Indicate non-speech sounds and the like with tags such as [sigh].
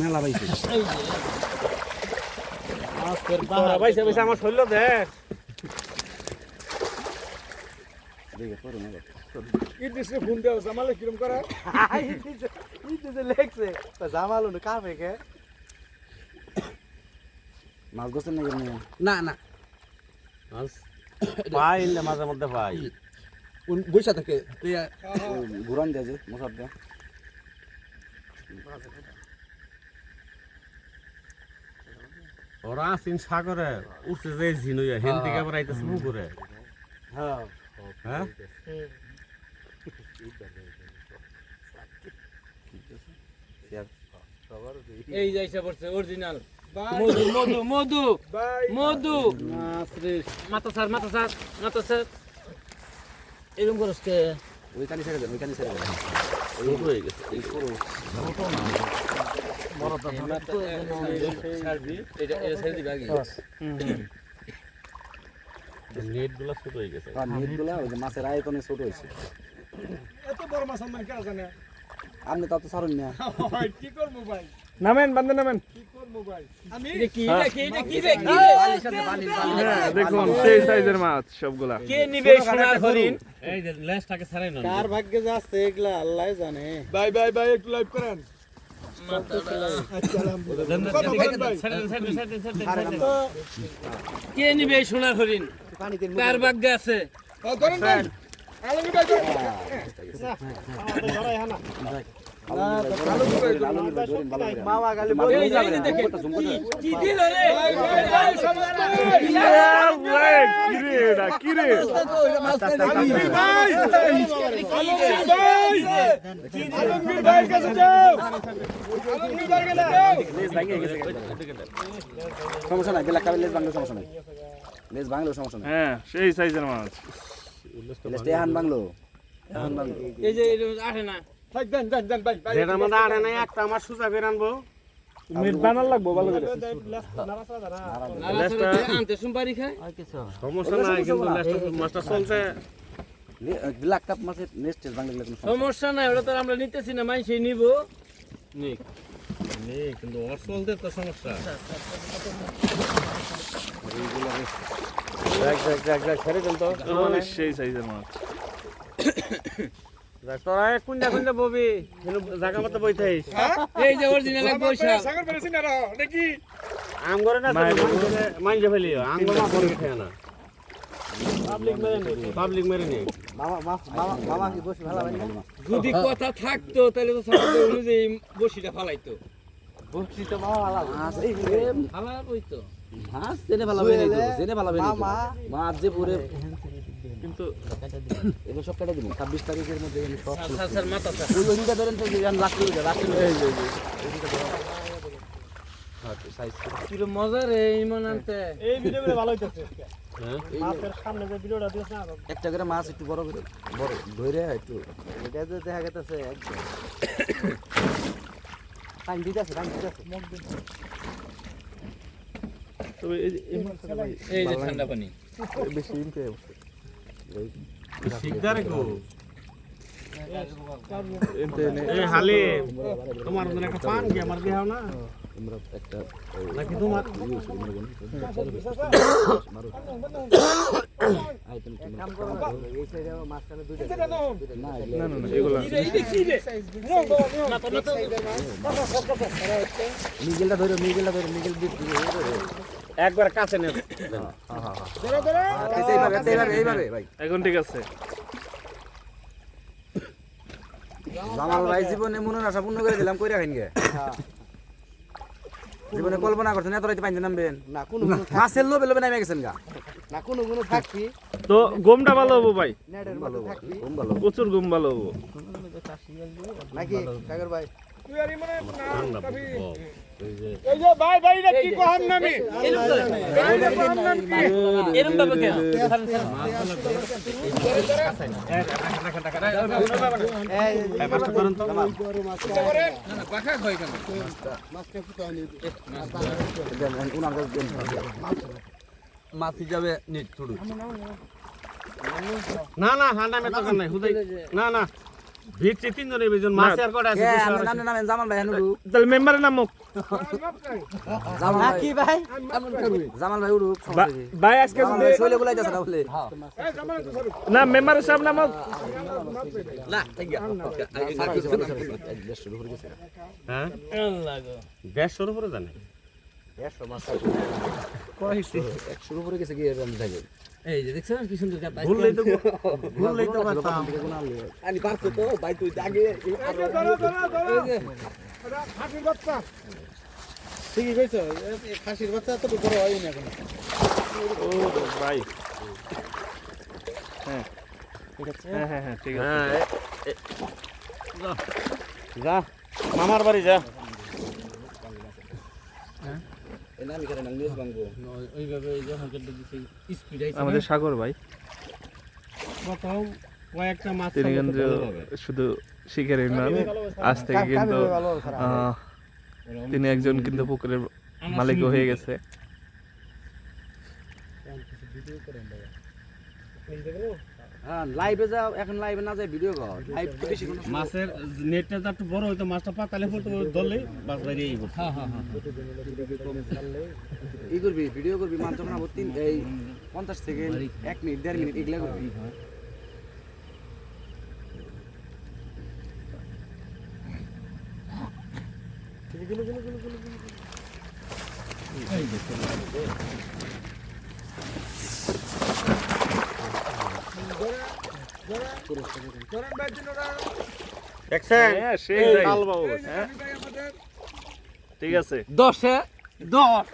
মেলা পাইছে পয়সা পয়সা আমার শরীর দেখ মাঝে মধ্যে পাই। বৈশা থাকে। ঘুরান দেয় যে মশার দেয়। ওরা আসিন সাগরে উঠছে যে ঝিনুইয়া হেন থেকে আবার আইতেছে পুকুরে হ্যাঁ। হ্যাঁ? এই যাইছে পড়ছে অরিজিনাল মধু মধু মধু মধু। মাথা স্যার মাথা স্যার মাথা স্যার এরকম করস কে? ওইখানে ছেড়ে দেন ওইখানে ছেড়ে দেন। ছোট হয়ে গেছে। মাছের আয়তনে ছোট হয়েছে এত বড় মাছ আমার জানে আপনি তা তো ছাড়ুন না কি করব ভাই নামেন বান্ধে নামেন কি করব ভাই আমি এটা কি এটা কি এটা কি রে কি দেখুন সেই সাইজের মাছ সবগুলা কে নিবে সোনার হরিণ এই যে লেজটাকে ছাড়াই না কার ভাগ্যে যে আসছে এগুলা আল্লাহ জানে। ভাই ভাই ভাই একটু লাইভ করেন। কে নিবে এই সোনার হরিণ কার ভাগ্যে আছে করে কিরে এটা কিরে আলমগীর ভাই আলমগীর ভাই আলমগীর ভাই কাছে যাও আলমগীর ভাই কাছে যাও লেজ ভাঙে গেছে সমস্যা নাই বেলা কাবে লেজ ভাঙলেও সমস্যা নাই। লেজ ভাঙলেও সমস্যা নাই। হ্যাঁ সেই সাইজের মাছ। লেজটা এহান ভাঙলো এহান ভাঙলো। এই যে এরকম না। থাক দেন দেন দেন ভাই ভাই। যেটা আড়ে নাই একটা আমার সুজা বের আনব। মিট বানার লাগবো ভালো করে। আনতে সুপারি খায়। সমস্যা নাই কিন্তু মাছটা চলছে। ব্ল্যাক কাপ মাছের নেক্সট ভাঙলে কোনো সমস্যা নাই ওটা তো আমরা নিতেছি না মাই সেই নিব। নিক নেই কিন্তু ওর চলতে তো সমস্যা। দেখ দেখ দেখ দেখ ছেড়ে দেন তো। সেই সাইজের মাছ। [coughs] তোরা কুন্ডা কুন্ডা ববি জায়গা মতো বই থাইস এই যে অরিজিনাল পয়সা। সাগর পেরেছি না নাকি আম করে না মাইন্ডে ফেলি আম করে খেয়ে না। যদি কথা থাকতো তাহলে তো অনুযায়ী বসিটা ফালাইতো। বসছি তো মামা মাছ এই যে ফালা বই তো মাছ জেনে ভালো না জেনে ভালো না মাছ যে পুরে কিন্তু এগুলো সব কেটে দিব। ছাব্বিশ তারিখের মধ্যে সব স্যার স্যার স্যার মাথা স্যার। ওই ওইটা ধরেন তো সাইজ মজা রে ইমন আনতে। এই ভিডিওগুলো ভালো হইতাছে হ্যাঁ? মাছের সামনে যে ভিডিওটা দিছ না একটা করে মাছ একটু বড় করে বড় ধরে একটু। এটা তো দেখা গেছে একদম। পানি দিতেছে পানি দিতেছে। তবে এই যে এই এই যে ঠান্ডা পানি। বেশি ইনকে শিকদারে নে এই হালি তোমার মনে একটা পান কি আমার দেহাও না আমরা একটা নাকি তোমার একবার কাছে নে ধরো ধরো এইভাবে এইভাবে এইভাবে এখন ঠিক আছে জামাল ভাই জীবনে মনের আশা পূর্ণ করে দিলাম কইরা খাইন গে জীবনে কল্পনা করছেন এত রাইতে পাইতে নামবেন? না কোন মাছের লোভে লোভে নামে গেছেন গা। না কোন কোন থাকবি তো গমটা ভালো হব ভাই? নেটের থাকবি ঘুম ভালো প্রচুর গম ভালো হব। নাকি সাগর ভাই? মনে মাছ যাবে নিট না না হান্ডা মে নাই হুদাই না না ভিড়ছে তিনজনের বেজন মাছ আর কটা আছে ভাই হানুরু তাহলে মেম্বারের নাম মুখ। জামাল ভাই। কি ভাই? জামাল ভাই উড়ুক ভাই আজকে জামাল ভাই শৈলে বলাইতেছে না বলে না মেম্বারের নাম হ্যাঁ? জানে। একশোর উপরে গেছে কি এরকম থাকে এই যে দেখছেন কি সুন্দর কাটা ভুললেই তো ভুললেই তো পারতাম আমি পারতো তো ভাই তুই আগে এই ধরো ধরো ধরো এটা খাসির বাচ্চা। ঠিকই কইছো খাসির বাচ্চা তো বড় হয়নি এখন। ও ভাই। হ্যাঁ হ্যাঁ হ্যাঁ ঠিক আছে। যা মামার বাড়ি যা এই নামি করে না নিউজ বাংবো ওইভাবে এই যে হকেটটা দিছে স্পিড আইছে আমাদের সাগর ভাই। তিনি কিন্তু শুধু শিকারের নন আজ থেকে কিন্তু আহ, তিনি একজন কিন্তু পুকুরের মালিক হয়ে গেছে। হ্যাঁ লাইভে যাও এখন লাইভে না যাই ভিডিও কর। লাইভ তো বেশি কোনো মাছের নেটটা তো একটু বড় হইতো মাছটা পাতালে পড়তো ধরলে মাছ বাইরে এই করতো। ই করবি ভিডিও করবি মাছ যখন আবার তিন এই পঞ্চাশ সেকেন্ড এক মিনিট দেড় মিনিট এগুলা করবি। ধরেন ভাই দিনোরা দেখছেন হ্যাঁ সেই এই ভাই। লাল বাবু হ্যাঁ ভাই আমাদের ঠিক আছে। দশে দশ।